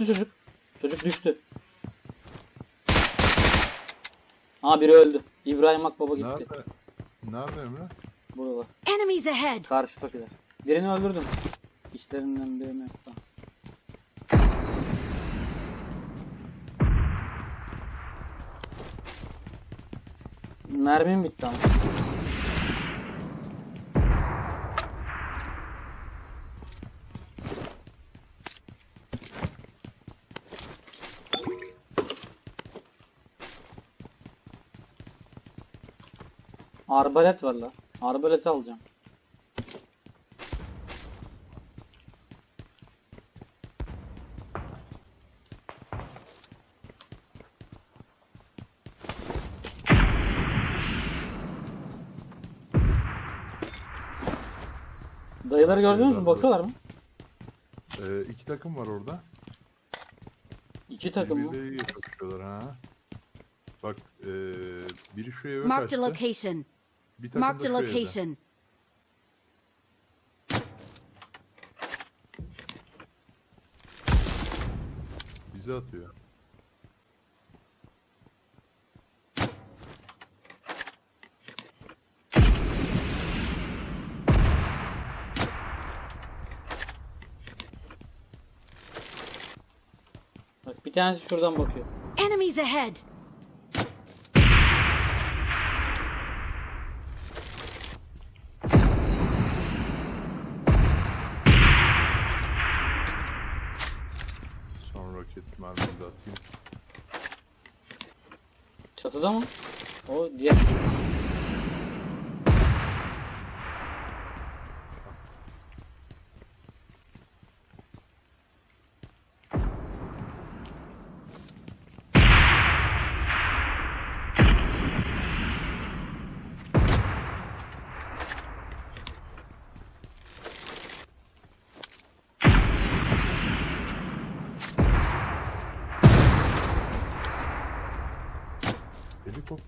düştü çocuk. Çocuk düştü. Aa biri öldü. İbrahim Akbaba gitti. Nerede? Nerede Emre? Burada. Enemies ahead! Karşı tokiler. Birini öldürdüm. İşlerinden birini yaptım. Mermim bitti ama. Arbalet var la. Arbaleti alacağım. Dayıları gördünüz mü? Bakıyorlar mı? Ee, iki takım var orada. İki takım mı? Birbirleriyle kapışıyorlar ha. Bak ee, biri şu eve Marked a kaçtı. location. Bir takım Marked da a şu evde. location. Bizi atıyor. Bak bir tanesi şuradan bakıyor. Enemies ahead! Roket mermini de atayım. Çatıda mı? O diğer.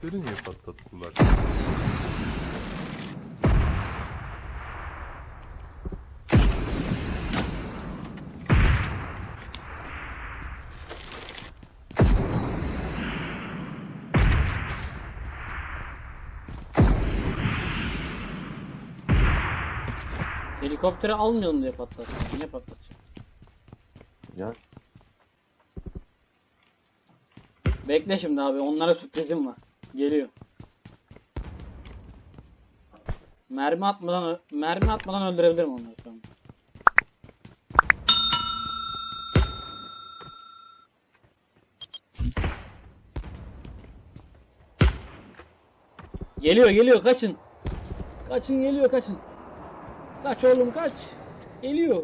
Helikopteri niye patlattılar? Helikopteri almayalım diye patlatsın. Niye patlatacak? Ya Bekle şimdi abi. Onlara sürprizim var. Geliyor. Mermi atmadan mermi atmadan öldürebilirim onları sonra. Geliyor geliyor kaçın. Kaçın geliyor kaçın. Kaç oğlum kaç. Geliyor.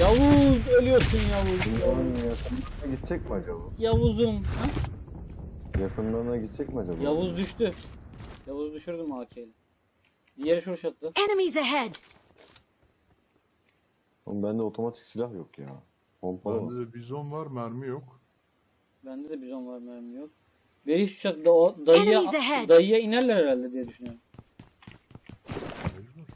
Yavuz ölüyorsun Yavuz. Yakınlarına gidecek mi acaba? Yavuz'um. Ha? Yakınlarına gidecek mi acaba? Yavuz düştü. Yavuz düşürdüm AK'yle. Diğeri şu şatlı. Enemies ahead! Oğlum bende otomatik silah yok ya. Pompalı var. Bende de bizon var mermi yok. Bende de bizon var mermi yok. Biri şu çatıda o dayıya, Enemies ahead. dayıya inerler herhalde diye düşünüyorum. Mecbur.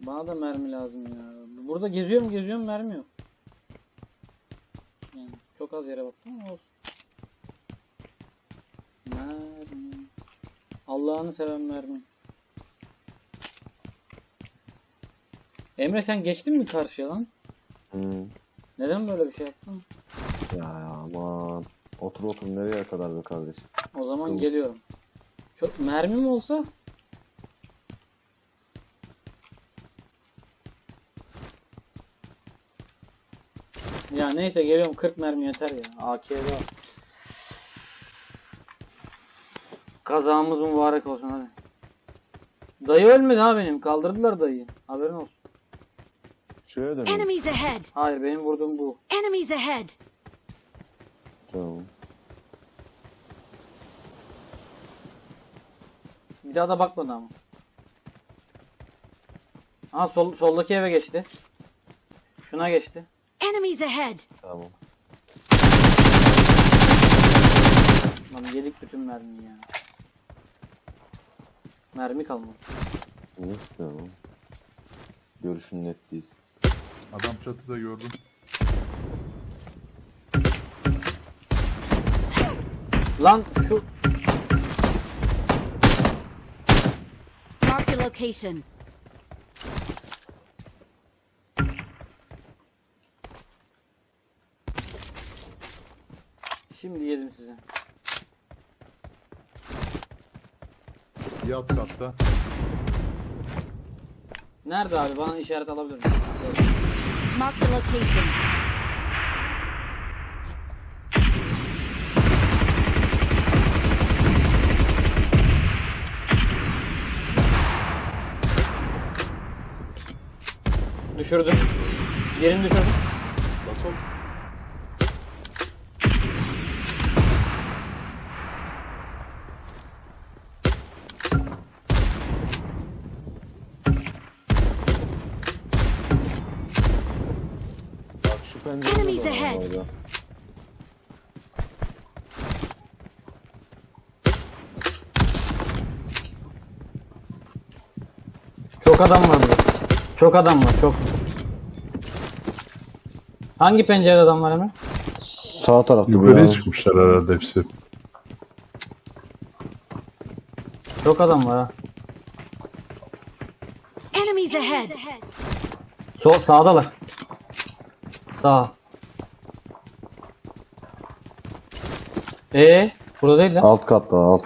Bana da mermi lazım ya. Burada geziyorum geziyorum mermi yok. Yani çok az yere baktım ama olsun. Mermi. Allah'ını seven mermi. Emre sen geçtin mi karşıya lan? Hı. Neden böyle bir şey yaptın? Ya aman. Otur otur nereye kadar be kardeşim? O zaman Tamam. geliyorum. Çok mermim olsa Ya neyse geliyorum 40 mermi yeter ya. AK'de var. Kazamız mübarek olsun hadi. Dayı ölmedi ha benim. Kaldırdılar dayıyı. Haberin olsun. Şuraya. Enemies ahead! Hayır benim vurduğum bu. Enemies ahead! Tamam. Bir daha da bakmadı ama. Ha sol, soldaki eve geçti. Şuna geçti. Enemies ahead! Tamam. Lan yedik bütün mermiyi ya. Mermi kalmadı. Ne sıkıyorsun oğlum? Görüşün net değil. Adam çatıda gördüm. Lan şu Marked a location. Şimdi yedim size. Bir alt katta. Nerede abi? Bana işaret alabilir misin? Marked a location. Düşürdüm. Yerini düşürdüm. Basal. Orada. Çok adam var burada. Çok adam var çok. Hangi pencerede adam var Emre? Sağ tarafta bu Yukarıya ya. çıkmışlar herhalde hepsi. Çok adam var ha. Enemies ahead. Sol sağdalar. Sağ. Ee, burada değil lan. Alt katta alt.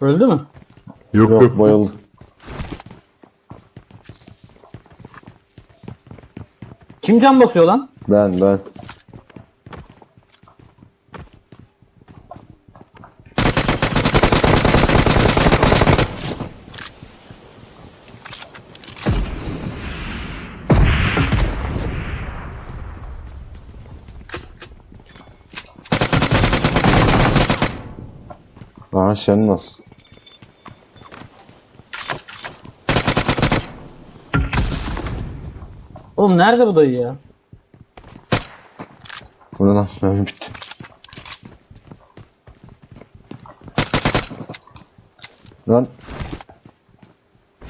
Öldü mü? Yok Yok, yok. bayıldı. Kim can basıyor lan? Ben ben. Aha sen nasıl? Oğlum nerede bu dayı ya? Bu ne lan? Mermi bitti. Lan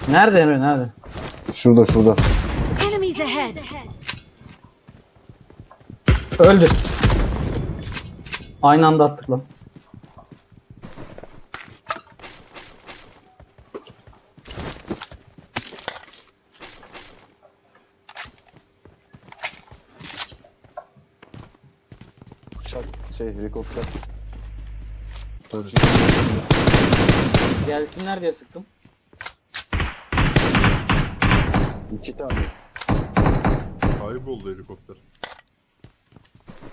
Nerede Emre nerede? şurada şurada. Enemies ahead. Öldü. Aynı anda attık lan. Helikopter. Gelsinler diye sıktım. İki tane. Kayboldu helikopter.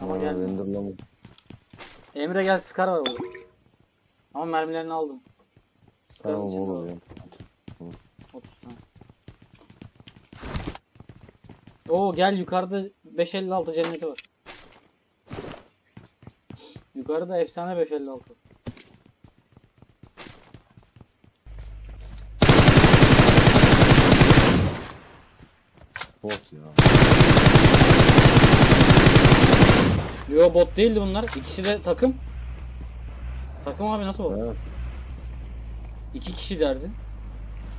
Ama Ama gelmedi. Emre gel Scar var burada. Ama mermilerini aldım. Scar'ın Tamam içinde olur var. ya. 30 tane. Oo gel yukarıda 556 cenneti var. Yukarıda efsane 556. Bot ya. Yo bot değildi bunlar. İkisi de takım. Takım abi nasıl bot? Evet. İki kişi derdi.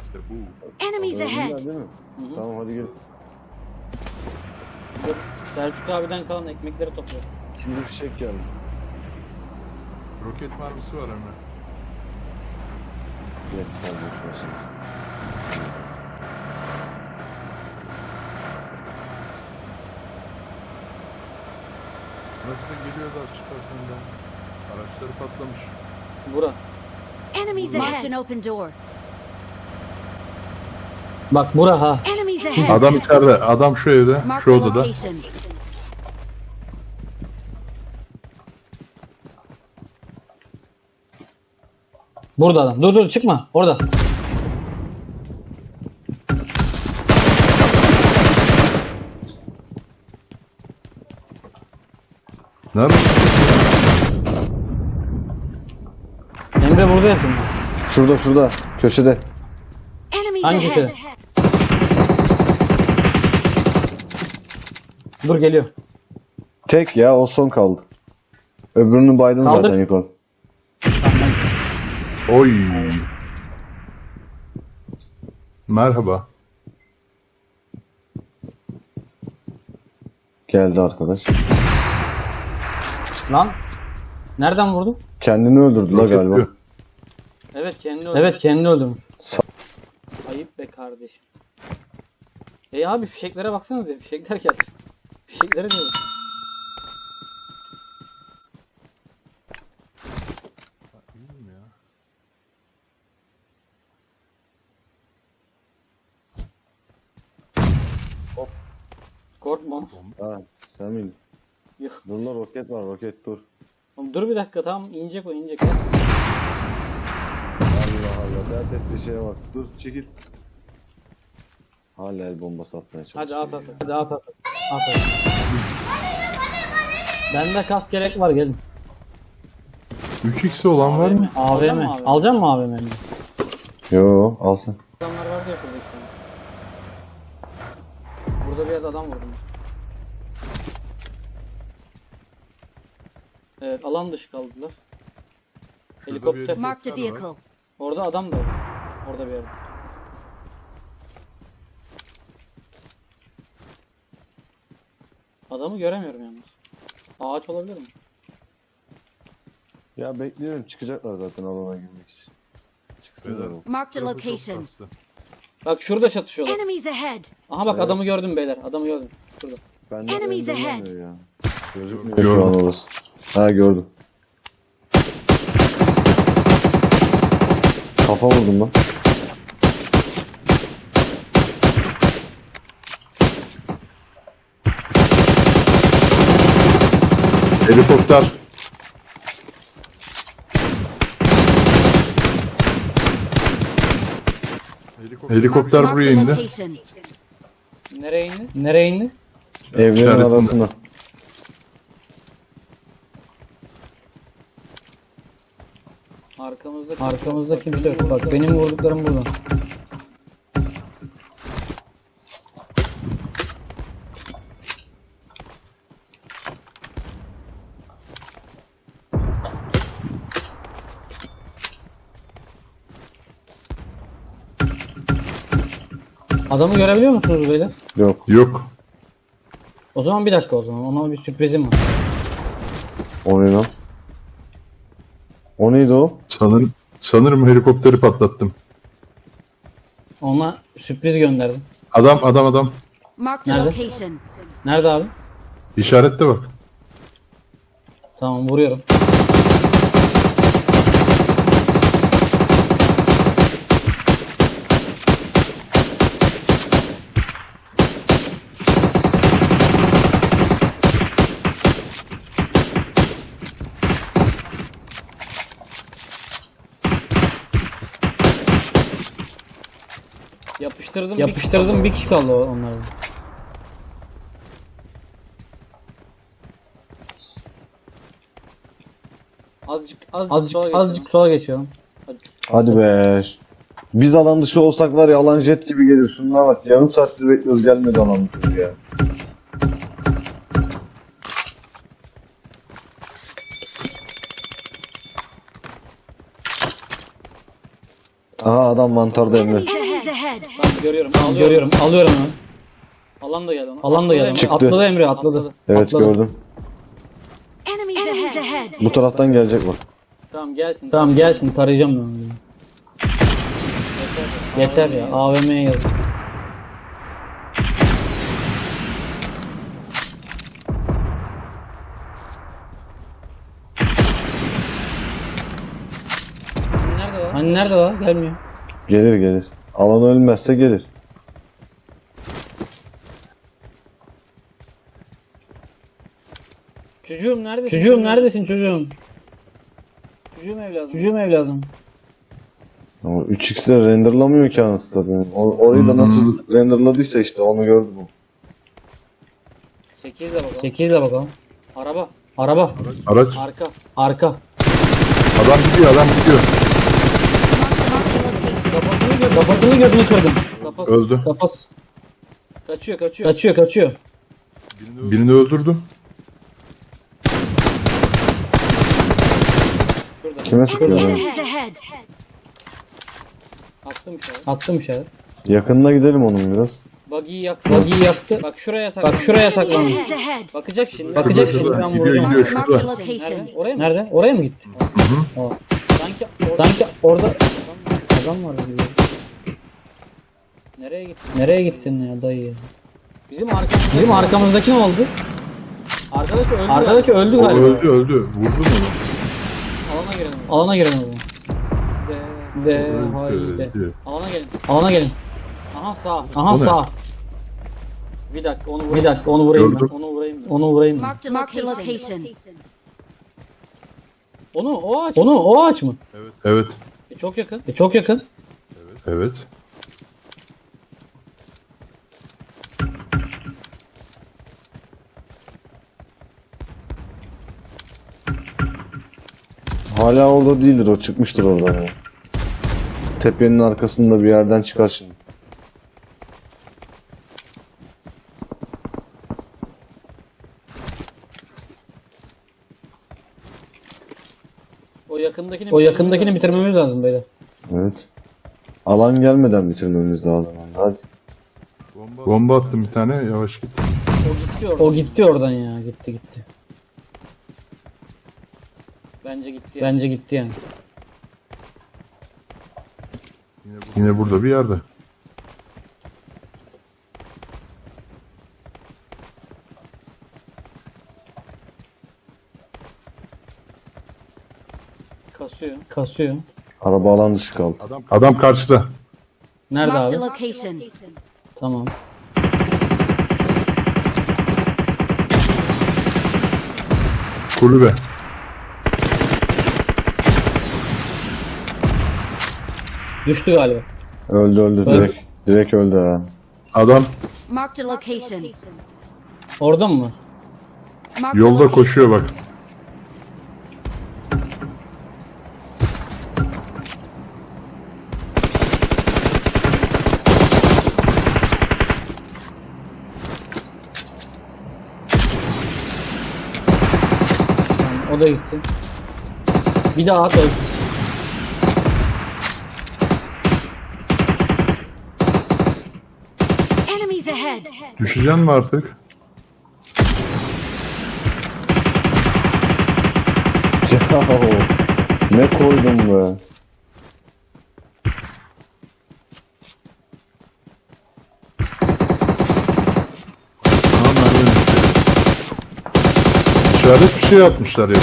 İşte bu. Enemies ahead. değil mi? Hı hı. Tamam hadi gel. Selçuk abiden kalan ekmekleri topluyor. Şimdi fişek geldi. Roket mermisi var Emre. Yok sen boş ver şimdi. Nasıl da geliyorlar çıkarsan da. Araçları patlamış. Bura. Enemies ahead. Marked an open door. Bak bura ha. Enemies ahead. Adam içeride. Adam şu evde. Marked Şu a odada. location. Burada adam. Dur dur çıkma. Orada. Nerede? Emre burada yakın. Şurada şurada. Köşede. Enemies Hangisi? ahead! Dur geliyor. Tek ya o son kaldı. Öbürünü baydın Kaldır. zaten Nikon. Oy. Merhaba. Geldi arkadaş. Lan. Nereden vurdun? Kendini öldürdü la galiba. Evet kendini öldürmüş. Evet kendini öldürmüş. Sa- Ayıp be kardeşim. E abi fişeklere baksanıza fişekler geldi. Fişeklere diyorum. İyiyim ya. Korkma. Ha sen miydin? Yok. Dur roket var roket dur. Oğlum dur bir dakika tamam inecek o inecek. Allah Allah dert ettiği şeye bak. Dur çekil. Hala el bombası atmaya çalışıyor. Hadi at at. ya. Hadi at at. At at. Bende kas gerek var gelin. 3x'i olan var mı? AVM. Alacak mı AVM'ni? Yo alsın. Adamlar vardı ya şurada iki tane. Burada bir yerde adam vurdum. Evet alan dışı kaldılar. Helikopter. Marked a vehicle. Orada adam da var. Orada bir yerde. Adamı göremiyorum yalnız. Ağaç olabilir mi? Ya bekliyorum çıkacaklar zaten alana girmek için. Çıksınlar o. Marked a location. Bak şurada çatışıyorlar. Enemies ahead! Aha bak Evet. adamı gördüm beyler. Adamı gördüm. Şurada. Bende Enemies render ahead. ya. Gözükmüyor şu an orası. Ha gördüm. Kafa vurdum lan. Helikopter. Helikopter, buraya indi. Nereye indi? Nereye indi? Evlerin arasında. Arkamızda Arkamızda kimse yok. Bak benim vurduklarım burada. Adamı görebiliyor musunuz beyler? Yok. Yok. O zaman bir dakika o zaman. Ona bir sürprizim var. O ne lan? O neydi o? Sanırım sanırım helikopteri patlattım. Ona sürpriz gönderdim. Adam adam adam. Marked a Nerede? location. Nerede abi? İşarette bak. Tamam vuruyorum. Yapıştırdım. Yapıştırdım bir kişi kaldı o- onlardan. Azıcık azıcık azıcık sola, azıcık sola geçiyorum. Hadi. Hadi be. Biz alan dışı olsak var ya alan jet gibi gelir. Şunlara bak yarım saattir bekliyoruz gelmedi alan dışı ya. Aha adam mantarda Emre. Görüyorum. Alıyorum. Görüyorum. Alıyorum onu. Alan da geldi ona. Alan da geldi. Çıktı. Atladı Emre atladı. Evet Atladı. gördüm. Enemies ahead! Bu taraftan gelecek bak. Tamam gelsin. Tamam gelsin tarayacağım ben onu. Yeter ya AVM'ye yaz. Hani nerede? Hani nerede lan? Gelmiyor. Gelir gelir. Alan ölmezse gelir. Çocuğum neredesin? Çocuğum neredesin çocuğum? Çocuğum evladım. Çocuğum evladım. Ama 3x'de renderlamıyor ki anasını satayım. Orayı da nasıl renderladıysa işte onu gördüm. 8 de bakalım. 8 de bakalım. Araba. Araba. Araç. Arka. Arka. Adam gidiyor adam gidiyor. Kafasını gördüm. Kafasını gözünü kırdım. Kafası. Öldü. Kafası. Kaçıyor kaçıyor. Kaçıyor kaçıyor. Birini öldürdüm. Şurada. Kime sıkıyor lan? Enemies ahead. Attım işaret. Attım işaret. Yakınına gidelim onun biraz. Buggy'yi yaktı. Buggy'yi yaktı. Bak şuraya saklandı. Bak şuraya saklandı. Enemies ahead. Bakacak şimdi. Şurada, Bakacak şimdi şurada. ben Gidiyor, vuracağım. gidiyor. Marked a şurada. location. Nerede? Oraya mı? Nerede? Oraya mı gitti? Hı hı. Aa. Sanki orada, Sanki orada adam var gibi. Nereye gittin? Nereye gittin ya dayı ya? Bizim arkamızda Bizim arkamızdaki ne oldu? Arkadaş öldü. Arkadaş öldü O galiba. öldü öldü. Vurdun mu? Alana girelim. Alana girelim o zaman. De, de, haydi. Öldü. Alana gelin. Alana gelin. Aha sağ. Aha O ne? sağ. Bir dakika onu vurayım. Bir dakika onu vurayım Gördüm. Onu vurayım ben. Onu vurayım ben. Marked a Marked a location. Onu o ağaç. Onu o ağaç mı? Evet. Çok yakın. E, çok yakın. Evet. Hala orada değildir o çıkmıştır oradan ya. Tepenin arkasında bir yerden çıkar şimdi. O O yakındakini bitirmemiz lazım beyler. Evet. Alan gelmeden bitirmemiz lazım. Hadi. Bomba, Bomba attım bir tane. Yavaş git. O gitti oradan. O gitti oradan ya. Gitti gitti. Bence gitti. Yani. Bence gitti yani. Yine burada bir yerde. Kasıyor. Kasıyor. Araba alan dışı kaldı. Adam, adam karşıda. Nerede Marked abi? location. Tamam. Kulübe. Düştü galiba. Öldü öldü direkt. Direkt öldü ha. Adam Marked a location. Orada mı var? Marked a yolda location. koşuyor bak. O da gitti. Bir daha at öldü. Enemies ahead. Düşeceksin mi artık? Yahu. Ne koydum be. Tamam ben de İşaret bir şey yapmışlar ya.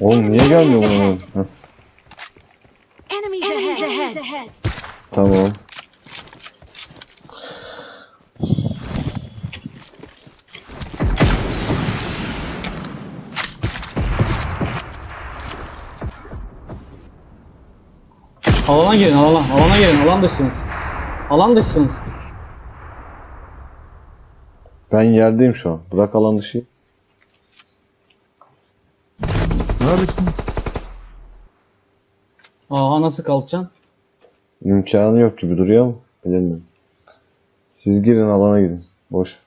Oğlum niye gelmiyor bunun? Heh, Enemies ahead. Tamam. Alana girin alana. Alana girin. Alan dışsınız. Alan dışsınız. Ben yerdeyim şu an. Bırak alan dışı. Neredesin? Aa nasıl kalkacaksın? İmkanı yok gibi duruyor ama bilemiyorum. Siz girin alana girin. Boş.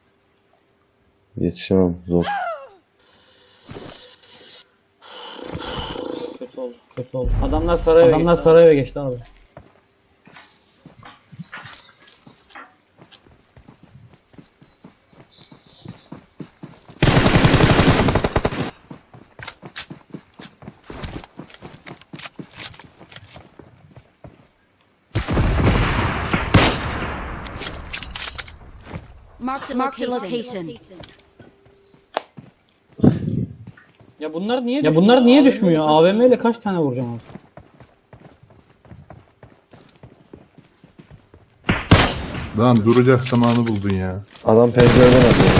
Yetişemem. Zor. Kötü oldu. Adamlar saraya Adamlar geçti. saraya geçti abi. Marked a Marked a location. Ya bunlar niye Ya bunlar niye düşmüyor? AVM ile kaç tane vuracağım abi? Lan duracak zamanı buldun ya. Adam pencereden atıyor.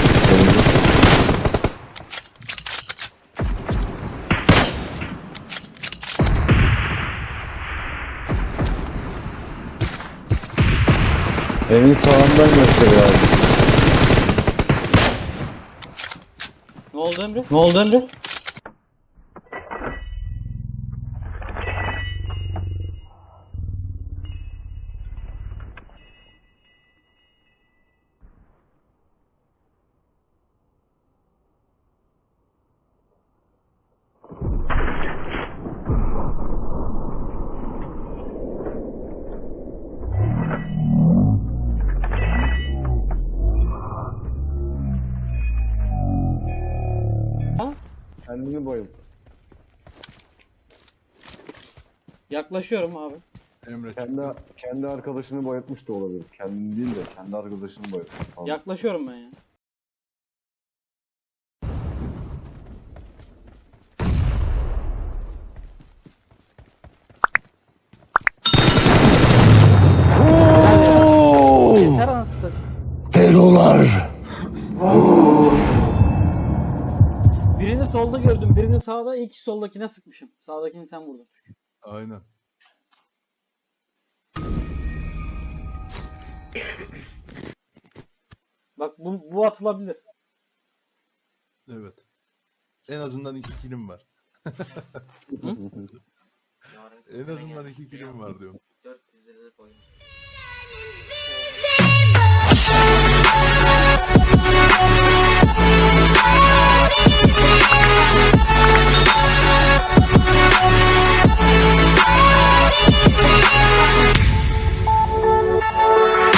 Evin sağından gösteriyor abi. Ne oldu Emre? Ne oldu Emre? Kendini bayıl. Yaklaşıyorum abi. Emre Kendi, kendi arkadaşını bayıltmış da olabilir. Kendini değil de kendi arkadaşını bayıltmış. falan. Yaklaşıyorum ben ya. Yeter anasını satayım. Solda gördüm, birini sağda. İlk soldakine sıkmışım. Sağdakini sen vurdun. aynen. Bak bu, bu atılabilir. Evet. En azından iki kilim var. en azından iki kilim var diyorum. 400 lira koydum.